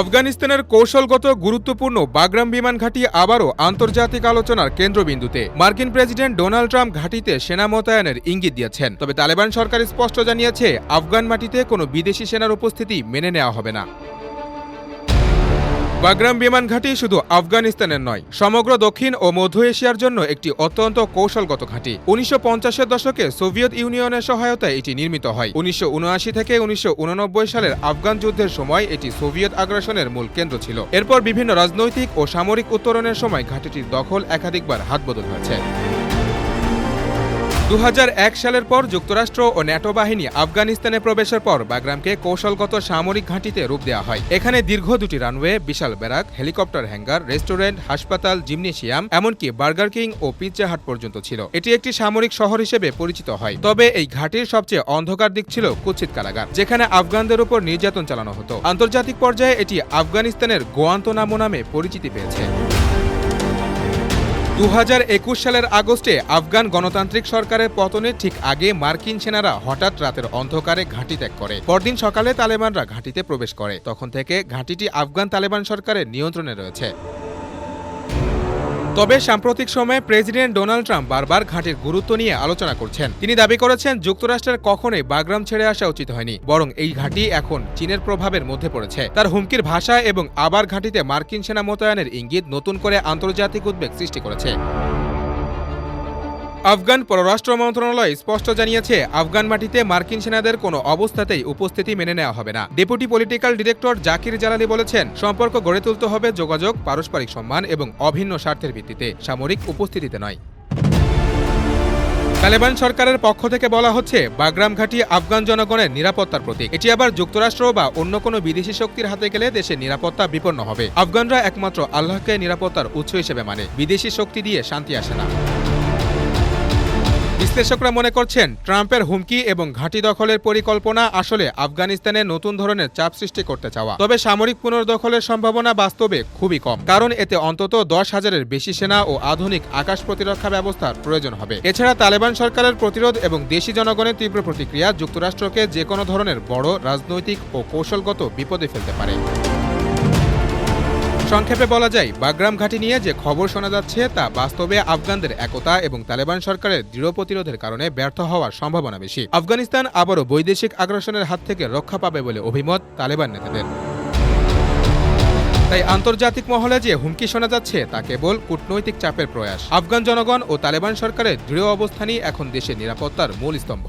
আফগানিস্তানের কৌশলগত গুরুত্বপূর্ণ বাগরাম বিমান ঘাঁটি আবারও আন্তর্জাতিক আলোচনার কেন্দ্রবিন্দুতে। মার্কিন প্রেসিডেন্ট ডোনাল্ড ট্রাম্প ঘাঁটিতে সেনা মোতায়েনের ইঙ্গিত দিয়েছেন। তবে তালেবান সরকার স্পষ্ট জানিয়েছে, আফগান মাটিতে কোনো বিদেশি সেনার উপস্থিতি মেনে নেওয়া হবে না। বাগরাম বিমান ঘাঁটি শুধু আফগানিস্তানের নয়, সমগ্র দক্ষিণ ও মধ্য এশিয়ার জন্য একটি অত্যন্ত কৌশলগত ঘাঁটি। উনিশশো পঞ্চাশের দশকে সোভিয়েত ইউনিয়নের সহায়তায় এটি নির্মিত হয়। উনিশশো উনআশি থেকে উনিশশো সালের আফগান যুদ্ধের সময় এটি সোভিয়েত আগ্রাসনের মূল কেন্দ্র ছিল। এরপর বিভিন্ন রাজনৈতিক ও সামরিক উত্তরণের সময় ঘাঁটিটির দখল একাধিকবার হাত বদল হয়েছে। দু হাজার এক সালের পর যুক্তরাষ্ট্র ও ন্যাটো বাহিনী আফগানিস্তানে প্রবেশের পর বাগরামকে কৌশলগত সামরিক ঘাঁটিতে রূপ দেওয়া হয়। এখানে দীর্ঘ দুটি রানওয়ে, বিশাল ব্যারাক, হেলিকপ্টার হ্যাঙ্গার, রেস্টুরেন্ট, হাসপাতাল, জিমনেশিয়াম, এমনকি বার্গার কিং ও পিৎজা হাট পর্যন্ত ছিল। এটি একটি সামরিক শহর হিসেবে পরিচিত হয়। তবে এই ঘাঁটির সবচেয়ে অন্ধকার দিক ছিল কুৎসিত কারাগার, যেখানে আফগানদের উপর নির্যাতন চালানো হতো। আন্তর্জাতিক পর্যায়ে এটি আফগানিস্তানের গোয়ান্তনামো নামে পরিচিতি পেয়েছে। দু হাজার একুশ সালের আগস্টে আফগান গণতান্ত্রিক সরকারের পতনের ঠিক আগে মার্কিন সেনারা হঠাৎ রাতের অন্ধকারে ঘাঁটি ত্যাগ করে। পরদিন সকালে তালেবানরা ঘাঁটিতে প্রবেশ করে। তখন থেকে ঘাঁটিটি আফগান তালেবান সরকারের নিয়ন্ত্রণে রয়েছে। তবে সাম্প্রতিক সময়ে প্রেসিডেন্ট ডোনাল্ড ট্রাম্প বারবার ঘাঁটির গুরুত্ব নিয়ে আলোচনা করছেন। তিনি দাবি করেছেন, যুক্তরাষ্ট্রের কখনোই বাগরাম ছেড়ে আসা উচিত হয়নি, বরং এই ঘাঁটি এখন চীনের প্রভাবের মধ্যে পড়েছে। তার হুমকির ভাষা এবং আবার ঘাঁটিতে মার্কিন সেনা মোতায়েনের ইঙ্গিত নতুন করে আন্তর্জাতিক উদ্বেগ সৃষ্টি করেছে। আফগান পররাষ্ট্র মন্ত্রণালয় স্পষ্ট জানিয়েছে, আফগান মাটিতে মার্কিন সেনাদের কোনো অবস্থাতেই উপস্থিতি মেনে নেওয়া হবে না। ডেপুটি পলিটিক্যাল ডিরেক্টর জাকির জালালি বলেছেন, সম্পর্ক গড়ে তুলতে হবে যোগাযোগ, পারস্পরিক সম্মান এবং অভিন্ন স্বার্থের ভিত্তিতে, সামরিক উপস্থিতিতে নয়। তালেবান সরকারের পক্ষ থেকে বলা হচ্ছে, বাগরাম ঘাঁটি আফগান জনগণের নিরাপত্তার প্রতীক। এটি আবার যুক্তরাষ্ট্র বা অন্য কোনো বিদেশি শক্তির হাতে গেলে দেশের নিরাপত্তা বিপন্ন হবে। আফগানরা একমাত্র আল্লাহকে নিরাপত্তার উৎস হিসেবে মানে বিদেশি শক্তি দিয়ে শান্তি আসে না। বিশ্লেষকরা মনে করছেন, ট্রাম্পের হুমকি এবং ঘাঁটি দখলের পরিকল্পনা আসলে আফগানিস্তানে নতুন ধরনের চাপ সৃষ্টি করতে চাওয়া। তবে সামরিক পুনর্দখলের সম্ভাবনা বাস্তবে খুবই কম, কারণ এতে অন্তত দশ হাজারের বেশি সেনা ও আধুনিক আকাশ প্রতিরক্ষা ব্যবস্থার প্রয়োজন হবে। এছাড়া তালেবান সরকারের প্রতিরোধ এবং দেশি জনগণের তীব্র প্রতিক্রিয়া যুক্তরাষ্ট্রকে যে কোনো ধরনের বড় রাজনৈতিক ও কৌশলগত বিপদে ফেলতে পারে। সংক্ষেপে বলা যায়, বাগরাম ঘাঁটি নিয়ে যে খবর শোনা যাচ্ছে তা বাস্তবে আফগানদের একতা এবং তালেবান সরকারের দৃঢ় প্রতিরোধের কারণে ব্যর্থ হওয়ার সম্ভাবনা বেশি। আফগানিস্তান আবারও বৈদেশিক আগ্রাসনের হাত থেকে রক্ষা পাবে বলে অভিমত তালেবান নেতাদের। তাই আন্তর্জাতিক মহলে যে হুমকি শোনা যাচ্ছে তা কেবল কূটনৈতিক চাপের প্রয়াস। আফগান জনগণ ও তালেবান সরকারের দৃঢ় অবস্থানই এখন দেশের নিরাপত্তার মূল স্তম্ভ।